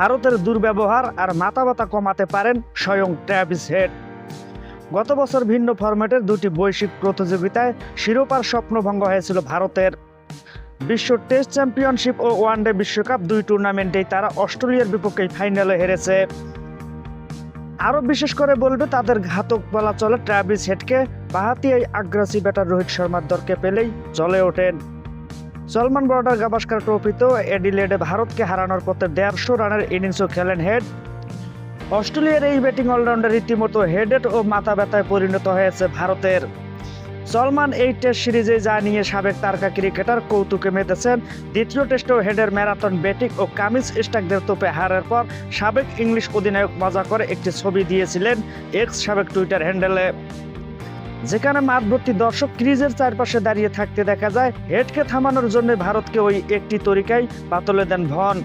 ভারতের দুর্ব্যবহার আর মাথা কমাতে পারেন স্বয়ং ট্র্যাভিস হেড। গত বছর ভিন্ন ফরম্যাটের দুটি বৈশ্বিক প্রতিযোগিতায় শিরোপার স্বপ্নভঙ্গ হয়েছিল ভারতের। বিশ্ব টেস্ট চ্যাম্পিয়নশিপ ও ওয়ানডে বিশ্বকাপ দুই টুর্নামেন্টেই তারা অস্ট্রেলিয়ার বিপক্ষে ফাইনালে হেরেছে। আরও বিশেষ করে বলবে, তাদের ঘাতক বলা চলে ট্রাভিস হেডকে বাহাতি এই আগ্রাসী ব্যাটার রোহিত শর্মার দরকে পেলেই জ্বলে ওঠেন। সলমান বর্ডার গাভাস্কার ট্রফিতেও এডিলেডে ভারতকে হারানোর পথে দেড়শো রানের ইনিংসও খেলেন হেড। অস্ট্রেলিয়ার এই ব্যাটিং অলরাউন্ডার রীতিমতো হেডেড ও মাথা ব্যথায় পরিণত হয়েছে ভারতের। সলমান এই টেস্ট সিরিজে যা নিয়ে সাবেক তারকা ক্রিকেটার কৌতুকে মেতেছেন। দ্বিতীয় টেস্টেও হেডের ম্যারাথন ব্যাটিং ও কামিজ স্টাকদের তোপে হারার পর সাবেক ইংলিশ অধিনায়ক মজা করে একটি ছবি দিয়েছিলেন এক্স সাবেক টুইটার হ্যান্ডেলে। যেখানে মাঠভর্তি দর্শক ক্রিজের চারপাশে দাঁড়িয়ে থাকতে দেখা যায়, হেডকে থামানোর জন্য ভারতকে ওই একটি তরিকায় পাতলে দেন ভন।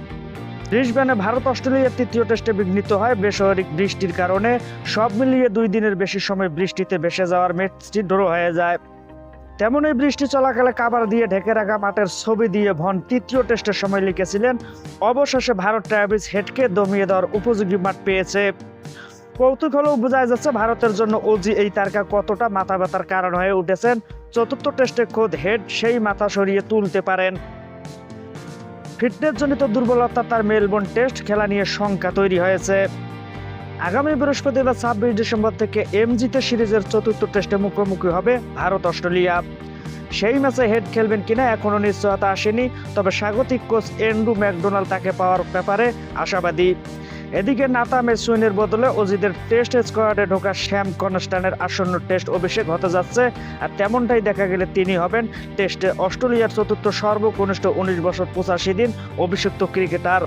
ব্রিসবেনে ভারত অস্ট্রেলিয়ার তৃতীয় টেস্টে বিঘ্নিত হয় বেসামরিক বৃষ্টির কারণে। সব মিলিয়ে দুই দিনের বেশি সময় বৃষ্টিতে ভেসে যাওয়ার ম্যাচটি ড্র হয়ে যায়। তেমনই বৃষ্টি চলাকালে কাবার দিয়ে ঢেকে রাখা মাঠের ছবি দিয়ে ভন তৃতীয় টেস্টের সময় লিখেছিলেন। অবশেষে ভারত ট্রাভিস হেডকে দমিয়ে দেওয়ার উপযোগী মাঠ পেয়েছে। কৌতুক হলেও যাচ্ছে ভারতের জন্য ওজি এই তারকা কতটা মাথা ব্যথার কারণ হয়ে উঠেছেন। চতুর্থ টেস্টে খোদ হেড সেই মাথা সরিয়ে তুলতে পারেন। ফিটনেসজনিত দুর্বলতা তার মেলবোর্ন টেস্ট খেলা নিয়ে শঙ্কা তৈরি হয়েছে। আগামী বৃহস্পতিবার ছাব্বিশ ডিসেম্বর থেকে এমজিতে সিরিজের চতুর্থ টেস্টে মুখোমুখি হবে ভারত অস্ট্রেলিয়া। সেই ম্যাচে হেড খেলবেন কিনা এখনও নিশ্চয়তা আসেনি, তবে স্বাগতিক কোচ এন্ড্রু ম্যাকডোনাল্ড তাকে পাওয়ার ব্যাপারে আশাবাদী। এদিকে নাতা মেসুইনের বদলে অজিদের টেস্ট স্কোয়াডে ঢোকা শ্যাম কনস্টানের আসন্ন টেস্ট অভিষেক হতে যাচ্ছে, আর তেমনটাই দেখা গেলে তিনি হবেন টেস্টে অস্ট্রেলিয়ার চতুর্থ সর্বকনিষ্ঠ উনিশ বছর পঁচাশি দিন অভিষিক্ত ক্রিকেটার।